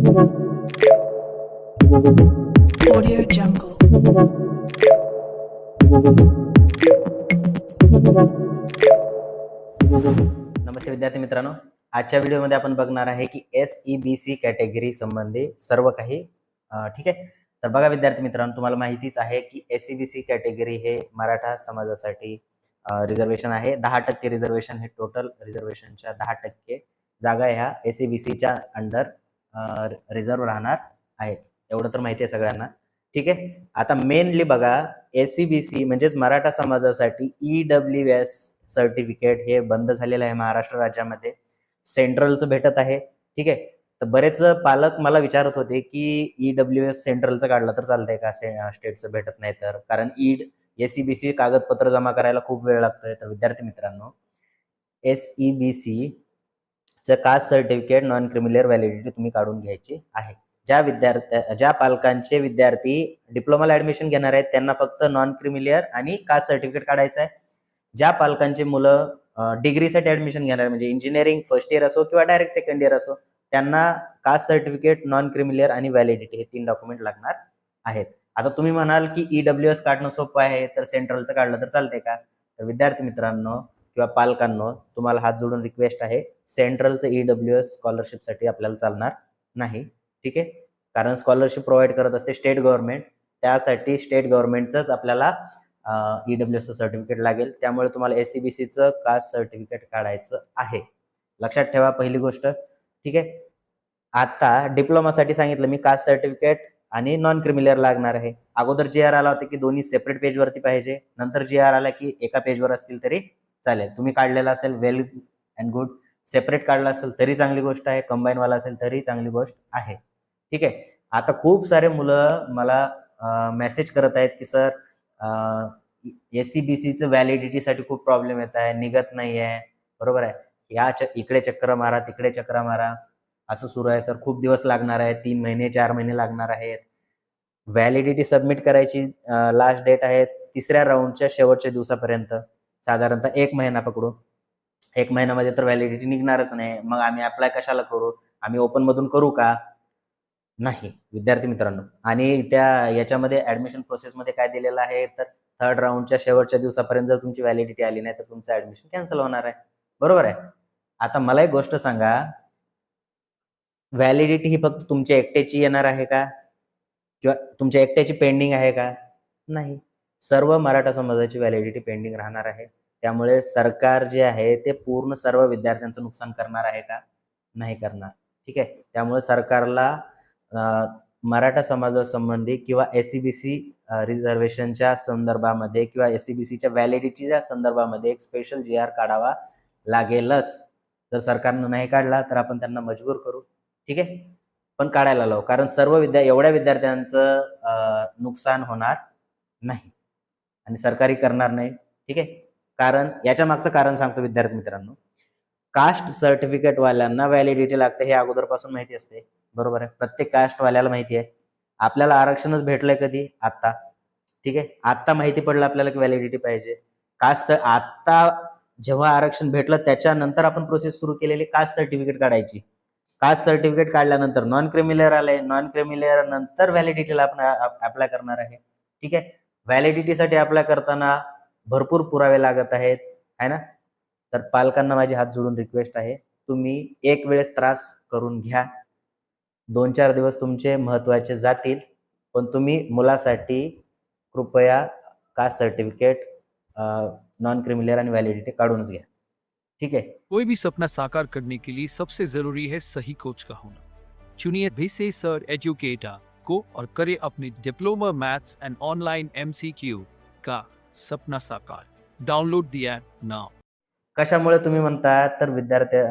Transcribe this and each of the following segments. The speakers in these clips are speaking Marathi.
Audio Jungle. नमस्ते विद्यार्थी मित्रांनो. आजच्या व्हिडिओमध्ये आपण बघणार आहे की S E B C category संबंधी सर्व काही ठीक आहे? तर बघा विद्यार्थी मित्रांनो तुम्हाला माहितीच आहे की S E B C category हे मराठा समाजासाठी रिझर्वेशन आहे. दहा टक्के रिझर्वेशन हे टोटल रिझर्वेशनच्या दहा टक्के जागा ह्या एस ई बी सीच्या अंडर रिझर्व राहणार आहेत. एवढं तर माहिती आहे सगळ्यांना. ठीक आहे? आता मेनली बघा एस बी सी म्हणजेच मराठा समाजासाठी ई डब्ल्यू एस सर्टिफिकेट हे बंद झालेलं आहे महाराष्ट्र राज्यामध्ये. सेंट्रलचं भेटत आहे. ठीक आहे? तर बरेच पालक मला विचारत होते की ई डब्ल्यू एस सेंट्रलचं काढलं तर चालतंय का? स्टेटचं भेटत नाही तर. कारण E S C B C कागदपत्र जमा करायला खूप वेळ लागतोय. तर विद्यार्थी मित्रांनो एस ई बी सी चं caste certificate non creamy layer validity तुम्ही काढून घ्यायची आहे. ज्या विद्यार्थ्या ज्या पालकांचे विद्यार्थी डिप्लोमाला ऍडमिशन घेणार आहेत त्यांना फक्त नॉन क्रिमिलियर आणि कास्ट सर्टिफिकेट काढायचं आहे. ज्या पालकांचे मुलं डिग्रीसाठी ऍडमिशन घेणार म्हणजे इंजिनिअरिंग फर्स्ट इयर असो किंवा डायरेक्ट सेकंड इयर असो त्यांना caste certificate non creamy layer आणि व्हॅलिडिटी हे तीन डॉक्युमेंट लागणार आहेत. आता तुम्ही म्हणाल की ई एस काढणं सोपं आहे तर सेंट्रलचं काढलं तर चालतंय का? तर विद्यार्थी मित्रांनो किंवा पालकांनो तुम्हाला हात जोडून रिक्वेस्ट आहे सेंट्रलचं ई डब्ल्यू एस स्कॉलरशिपसाठी आपल्याला चालणार नाही ठीक आहे? कारण स्कॉलरशिप प्रोव्हाइड करत असते स्टेट गव्हर्नमेंट त्यासाठी स्टेट गव्हर्नमेंटचंच आपल्याला ई डब्ल्यू एसचं सर्टिफिकेट लागेल. त्यामुळे तुम्हाला एस सी बी सीचं कास्ट सर्टिफिकेट काढायचं आहे? लक्षात ठेवा पहिली गोष्ट ठीक आहे? आता डिप्लोमासाठी सांगितलं मी कास्ट सर्टिफिकेट आणि नॉन क्रिमिलर लागणार आहे. अगोदर जी आर आला होता की दोन्ही सेपरेट पेजवरती पाहिजे. नंतर जी आर आला की एका पेजवर असतील तरी चालेल. तुम्ही काढलेला असेल वेल अँड गुड सेपरेट काढला असेल तरी चांगली गोष्ट आहे. कंबाईनवाला असेल तरी चांगली गोष्ट आहे. ठीक आहे? आता खूप सारे मुलं मला मेसेज करत आहेत की सर एस सी बी सीचं व्हॅलिडिटीसाठी खूप प्रॉब्लेम येत आहे. निघत नाही आहे बरोबर आहे? या च इकडे चक्र मारा तिकडे चक्र मारा. असं सुरू आहे सर खूप दिवस लागणार आहे तीन महिने चार महिने लागणार आहेत. व्हॅलिडिटी सबमिट करायची लास्ट डेट आहे तिसऱ्या राऊंडच्या शेवटच्या दिवसापर्यंत. साधारणतः एक महिना पकडू एक महिन्यामध्ये तर व्हॅलिडिटी निघणारच नाही. मग आम्ही अप्लाय कशाला करू? आम्ही ओपन मधून करू का? नाही विद्यार्थी मित्रांनो. आणि त्या याच्यामध्ये ऍडमिशन प्रोसेसमध्ये काय दिलेलं आहे? तर थर्ड राऊंडच्या शेवटच्या दिवसापर्यंत जर तुमची व्हॅलिडिटी आली नाही तर तुमचं ऍडमिशन कॅन्सल होणार आहे. बरोबर आहे? आता मला एक गोष्ट सांगा. व्हॅलिडिटी ही फक्त तुमच्या एकट्याची येणार आहे का? किंवा तुमच्या एकट्याची पेंडिंग आहे का? नाही. सर्व मराठा समाजाची व्हॅलिडिटी पेंडिंग राहणार आहे. त्यामुळे सरकार जे आहे ते पूर्ण सर्व विद्यार्थ्यांचं नुकसान करणार आहे का? नाही करणार. ठीक आहे? त्यामुळे सरकारला मराठा समाजासंबंधी किंवा एस सी बी सी रिझर्वेशनच्या संदर्भामध्ये किंवा एस सी बी सीच्या व्हॅलिडिटीच्या संदर्भामध्ये एक स्पेशल जी आर काढावा लागेलच. जर सरकारनं नाही काढला तर आपण त्यांना मजबूर करू. ठीक आहे? पण काढायला लावू. कारण सर्व विद्या एवढ्या विद्यार्थ्यांचं नुकसान होणार नाही. आणि सरकारी करणार नाही. ठीक आहे? कारण याच्या मागचं कारण सांगतो विद्यार्थी मित्रांनो. कास्ट सर्टिफिकेट वाल्यांना व्हॅलिडिटी लागते हे अगोदरपासून माहिती असते. बरोबर आहे? प्रत्येक कास्टवाल्याला माहिती आहे. आपल्याला आरक्षणच भेटलंय कधी? आता ठीक आहे? आत्ता माहिती पडलं आपल्याला की व्हॅलिडिटी पाहिजे. कास्ट आता जेव्हा आरक्षण भेटलं त्याच्यानंतर आपण प्रोसेस सुरू केलेली कास्ट सर्टिफिकेट काढायची. कास्ट सर्टिफिकेट काढल्यानंतर नॉन क्रिमिलेअर आलंय. नॉन क्रिमिलेअर नंतर व्हॅलिडिटीला आपण अप्लाय करणार आहे. ठीक आहे? व्हॅलिडिटीसाठी अप्लाय करताना भरपूर पुरावे लागत आहेत आहे ना? तर पालकांना माझी हात जोडून रिक्वेस्ट आहे तुम्ही एक वेळेस त्रास करून घ्या. दोन चार दिवस तुमचे महत्त्वाचे जातील पण तुम्ही मुलासाठी कृपया कास्ट सर्टिफिकेट नॉन क्रिमिनल आणि व्हॅलिडिटी काढूनच घ्या. ठीक आहे? कोई भी सपना साकार करने के लिए सबसे जरूरी है सही कोच का होना। चुनिए भिसे सर एजुकेटर को और करे अपने diploma maths and online MCQ का सपना साकार। डाउनलोड दिया नाव कशामुळे तुम्ही म्हणता तर विद्यार्थी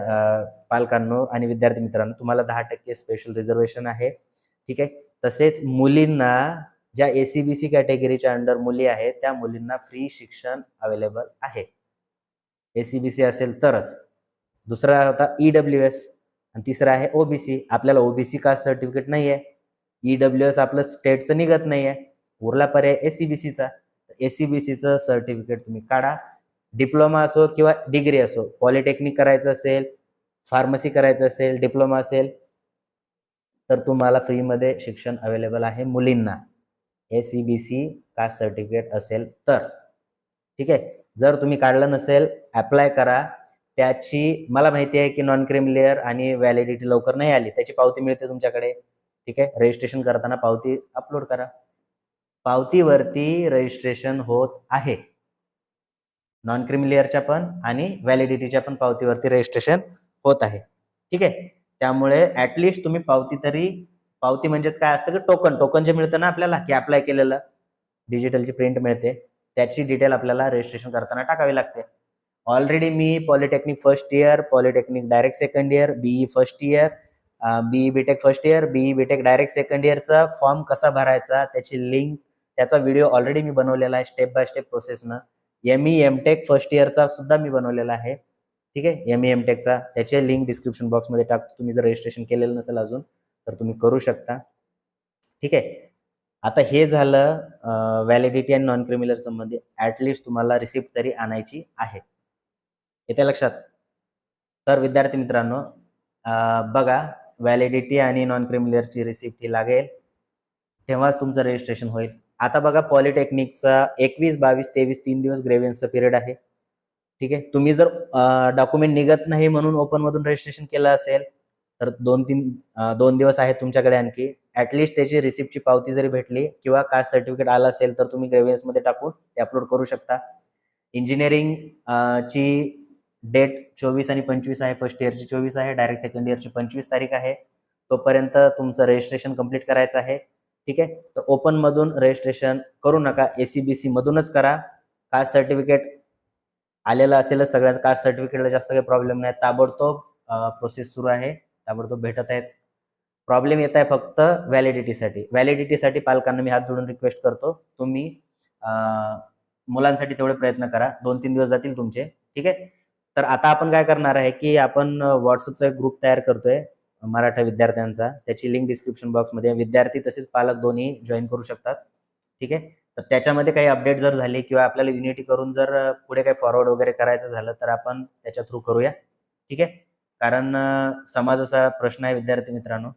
पालकांनो आणि विद्यार्थी मित्रांनो तुम्हाला दहा टक्के स्पेशल रिझर्वेशन आहे. ठीक आहे? तसेच मुलींना ज्या एसीबीसी कॅटेगरीच्या अंडर मुली आहेत त्या मुलींना फ्री शिक्षण अवेलेबल आहे. एसीबीसी असेल तरच. दुसरा होता ई एस आणि तिसरा आहे ओबीसी आपल्याला ओबीसी कास्ट सर्टिफिकेट नाही आहे ई डब्ल्यू एस आपलं स्टेटचं निघत नाही आहे उरला पर्याय एसीबीसीचा एसीबीसीचं सर्टिफिकेट तुम्ही काढा. डिप्लोमा असो किंवा डिग्री असो पॉलिटेक्निक करायचं असेल फार्मसी करायचं असेल डिप्लोमा असेल तर तुम्हाला फ्रीमध्ये शिक्षण अवेलेबल आहे मुलींना. A C B C caste certificate असेल तर. ठीक आहे? जर तुम्ही काढलं नसेल अप्लाय करा. त्याची मला माहिती आहे की नॉन क्रिमिलियर आणि व्हॅलिडिटी लवकर नाही आली. त्याची पावती मिळते तुमच्याकडे. ठीक आहे? रजिस्ट्रेशन करताना पावती अपलोड करा. पावतीवरती रजिस्ट्रेशन होत आहे. नॉन क्रिमिलियरच्या पण आणि व्हॅलिडिटीच्या पण पावतीवरती रजिस्ट्रेशन होत आहे. ठीक आहे? त्यामुळे ऍटलिस्ट तुम्ही पावती तरी पावती म्हणजेच काय असतं की टोकन टोकन जे मिळतं ना आपल्याला की अप्लाय केलेलं डिजिटलची प्रिंट मिळते त्याची डिटेल आपल्याला रजिस्ट्रेशन करताना टाकावी लागते. Already me polytechnic first year polytechnic direct second year BE first year BE BTech first year BE BTech direct second इयरचा form कसा भरायचा त्याची लिंक त्याचा व्हिडिओ ऑलरेडी मी बनवलेला आहे step by step प्रोसेसनं M E M tech first इयरचा सुद्धा मी बनवलेला आहे. ठीक आहे? एम ई एम टेकचा त्याचे लिंक डिस्क्रिप्शन बॉक्समध्ये टाकतो. तुम्ही जर रजिस्ट्रेशन केलेलं नसेल अजून तर तुम्ही करू शकता. ठीक आहे? आता हे झालं व्हॅलिडिटी आणि नॉन क्रिमिनल संबंधी ॲटलिस्ट तुम्हाला रिसिप्ट तरी आणायची आहे. येते लक्षात? तर विद्यार्थी मित्रांनो बघा व्हॅलिडिटी आणि नॉन क्रिमिलरची रिसिप्ट ही लागेल. तेव्हाच तुमचं रजिस्ट्रेशन होईल. आता बघा पॉलिटेक्निकचा एकवीस बावीस तेवीस तीन दिवस ग्रेव्हियन्सचा पिरियड आहे. ठीक आहे? तुम्ही जर डॉक्युमेंट निघत नाही म्हणून ओपनमधून रजिस्ट्रेशन केलं असेल तर दोन तीन दोन दिवस आहेत तुमच्याकडे आणखी. ऍटलिस्ट त्याची रिसिप्टची पावती जरी भेटली किंवा कास्ट सर्टिफिकेट आलं असेल तर तुम्ही ग्रेव्हियन्समध्ये टाकून ते अपलोड करू शकता. इंजिनिअरिंग ची डेट चोवीस आणि पंचवीस आहे फर्स्ट इयरची चोवीस आहे डायरेक्ट सेकंड इयरची पंचवीस तारीख आहे. तोपर्यंत तुमचं रजिस्ट्रेशन कंप्लीट करायचं आहे. ठीक आहे? तर ओपनमधून रजिस्ट्रेशन करू नका. एसीबीसी मधूनच करा. कास्ट सर्टिफिकेट आलेलं असेलच सगळ्याच. कास्ट सर्टिफिकेटला जास्त काही प्रॉब्लेम नाही. ताबडतोब प्रोसेस सुरू आहे. ताबडतोब भेटत आहेत. प्रॉब्लेम येत आहे फक्त व्हॅलिडिटीसाठी व्हॅलिडिटीसाठी पालकांना मी हात जोडून रिक्वेस्ट करतो. तुम्ही मुलांसाठी तेवढे प्रयत्न करा. दोन तीन दिवस जातील तुमचे. ठीक आहे? तर आता आपण काय करणार आहे की आपण व्हॉट्सअपचा एक ग्रुप तयार करतोय मराठा विद्यार्थ्यांचा. त्याची लिंक डिस्क्रिप्शन बॉक्समध्ये विद्यार्थी तसेच पालक दोन्ही जॉईन करू शकतात. ठीक आहे? तर त्याच्यामध्ये काही अपडेट जर झाली किंवा आपल्याला युनिटी करून जर पुढे काही फॉरवर्ड वगैरे करायचं झालं तर आपण त्याच्या थ्रू करूया. ठीक आहे? कारण समाज समाजाचा प्रश्न आहे विद्यार्थी मित्रांनो.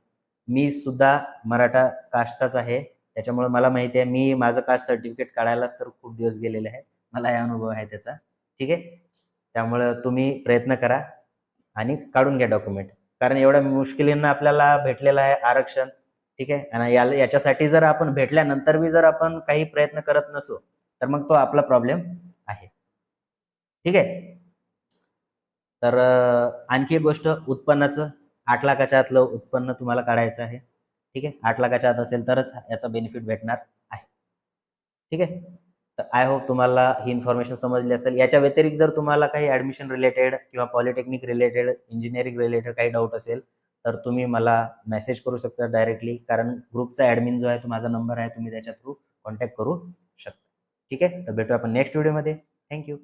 मी सुद्धा मराठा कास्टचाच आहे. त्याच्यामुळे मला माहिती आहे मी माझं कास्ट सर्टिफिकेट काढायलाच तर खूप दिवस गेलेले आहे मला हा अनुभव आहे त्याचा. ठीक आहे? त्यामुळं तुम्ही प्रयत्न करा आणि काढून घ्या डॉक्युमेंट कारण एवढ्या मुश्किलींना आपल्याला भेटलेलं आहे आरक्षण ठीक आहे? आणि याला याच्यासाठी जर आपण भेटल्यानंतर बी जर आपण काही प्रयत्न करत नसू तर मग तो आपला प्रॉब्लेम आहे. ठीक आहे? तर आणखी एक गोष्ट उत्पन्नाचं. आठ लाखाच्या आतलं उत्पन्न तुम्हाला काढायचं आहे. ठीक आहे? आठ लाखाच्या आत असेल तरच याचा बेनिफिट भेटणार आहे. ठीक आहे? तर आय होप तुम्हाला ही इन्फॉर्मेशन समजली असेल. याच्या व्यतिरिक्त जर तुम्हाला काही ऍडमिशन रिलेटेड किंवा पॉलिटेक्निक रिलेटेड इंजिनिअरिंग रिलेटेड काही डाऊट असेल तर तुम्ही मला मेसेज करू शकता डायरेक्टली कारण ग्रुपचा ऍडमिन जो आहे तो माझा नंबर आहे तुम्ही त्याच्या थ्रू कॉन्टॅक्ट करू शकता. ठीक आहे? तर भेटू आपण नेक्स्ट व्हिडिओमध्ये थँक्यू